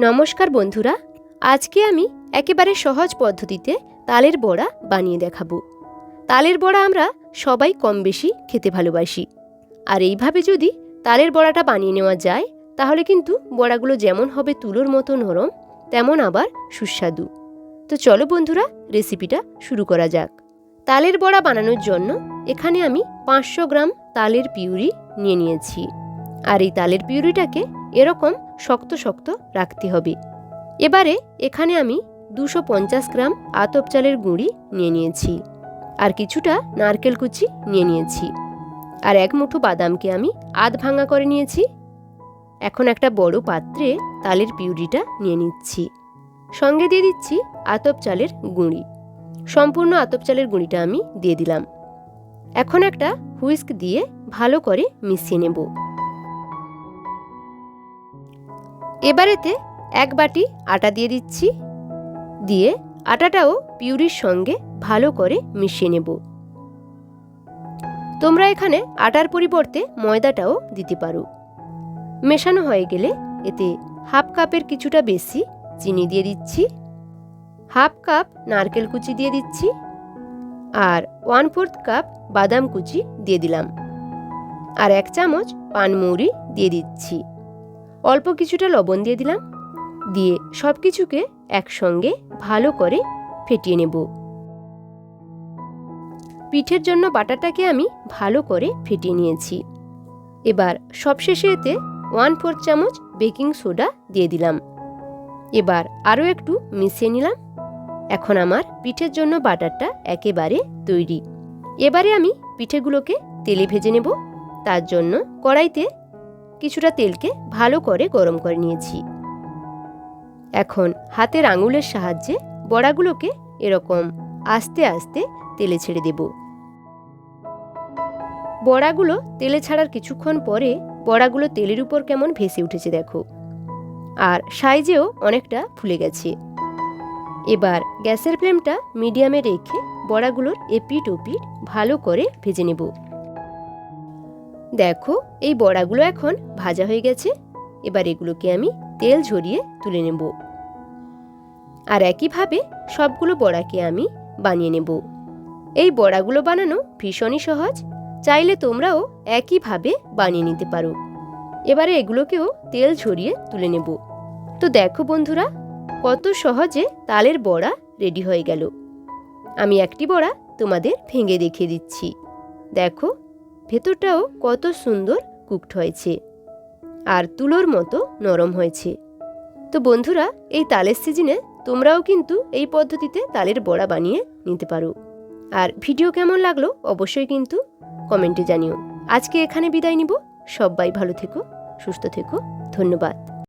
নমস্কার বন্ধুরা, আজকে আমি একেবারে সহজ পদ্ধতিতে তালের বড়া বানিয়ে দেখাবো। তালের বড়া আমরা সবাই কম বেশি খেতে ভালোবাসি। আর এইভাবে যদি তালের বড়াটা বানিয়ে নেওয়া যায়, তাহলে কিন্তু বড়াগুলো যেমন হবে তুলোর মতো নরম, তেমন আবার সুস্বাদু। তো চলো বন্ধুরা, রেসিপিটা শুরু করা যাক। তালের বড়া বানানোর জন্য এখানে আমি পাঁচশো গ্রাম তালের পিউরি নিয়ে নিয়েছি। আর এই তালের পিউরিটাকে এরকম শক্ত শক্ত রাখতে হবে। এবারে এখানে আমি দুশো পঞ্চাশ গ্রাম আতপ চালের গুঁড়ি নিয়ে নিয়েছি আর কিছুটা নারকেল কুচি নিয়ে নিয়েছি আর এক মুঠো বাদামকে আমি আধ ভাঙা করে নিয়েছি। এখন একটা বড় পাত্রে তালের পিউরিটা নিয়ে নিচ্ছি। সঙ্গে দিয়ে দিচ্ছি আতপ চালের গুঁড়ি। সম্পূর্ণ আতপ চালের গুঁড়িটা আমি দিয়ে দিলাম। এখন একটা হুইস্ক দিয়ে ভালো করে মিশিয়ে নেব। এবারেতে এক বাটি আটা দিয়ে দিচ্ছি। দিয়ে আটাটাও পিউরির সঙ্গে ভালো করে মিশিয়ে নেব। তোমরা এখানে আটার পরিবর্তে ময়দাটাও দিতে পারো। মেশানো হয়ে গেলে এতে হাফ কাপের কিছুটা বেশি চিনি দিয়ে দিচ্ছি। হাফ কাপ নারকেল কুচি দিয়ে দিচ্ছি। আর ওয়ান ফোর্থ কাপ বাদাম কুচি দিয়ে দিলাম। আর এক চামচ পানমৌরি দিয়ে দিচ্ছি। অল্প কিছুটা লবণ দিয়ে দিলাম। দিয়ে সব কিছুকে একসঙ্গে ভালো করে ফেটিয়ে নেব। পিঠের জন্য বাটাটাকে আমি ভালো করে ফেটিয়ে নিয়েছি। এবার সবশেষে এতে ওয়ান ফোর চামচ বেকিং সোডা দিয়ে দিলাম। এবার আরও একটু মিশিয়ে নিলাম। এখন আমার পিঠের জন্য বাটারটা একেবারে তৈরি। এবারে আমি পিঠেগুলোকে তেলে ভেজে নেব। তার জন্য কড়াইতে কিছুটা তেলকে ভালো করে গরম করে নিয়েছি। এখন হাতের আঙুলের সাহায্যে বড়াগুলোকে এরকম আস্তে আস্তে তেলে ছেড়ে দেব। বড়াগুলো তেলে ছাড়ার কিছুক্ষণ পরে বড়াগুলো তেলের উপর কেমন ভেসে উঠেছে দেখো। আর সাইজেও অনেকটা ফুলে গেছে। এবার গ্যাসের ফ্লেমটা মিডিয়ামে রেখে বড়াগুলোর এপিট ওপিট ভালো করে ভেজে নেব। দেখো, এই বড়াগুলো এখন ভাজা হয়ে গেছে। এবার এগুলোকে আমি তেল ঝরিয়ে তুলে নেব। আর একইভাবে সবগুলো বড়াকে আমি বানিয়ে নেব। এই বড়াগুলো বানানো ভীষণই সহজ। চাইলে তোমরাও একইভাবে বানিয়ে নিতে পারো। এবারে এগুলোকেও তেল ঝরিয়ে তুলে নেব। তো দেখো বন্ধুরা, কত সহজে তালের বড়া রেডি হয়ে গেল। আমি একটি বড়া তোমাদের ভেঙে দেখিয়ে দিচ্ছি। দেখো ভেতরটাও কত সুন্দর কুকড হয়েছে। আর তুলোর মতো নরম হয়েছে। তো বন্ধুরা, এই তালের সিজনে তোমরাও কিন্তু এই পদ্ধতিতে তালের বড়া বানিয়ে নিতে পারো। আর ভিডিও কেমন লাগল অবশ্যই কিন্তু কমেন্টে জানিও। আজকে এখানে বিদায় নিব। সবাই ভালো থেকো, সুস্থ থেকো। ধন্যবাদ।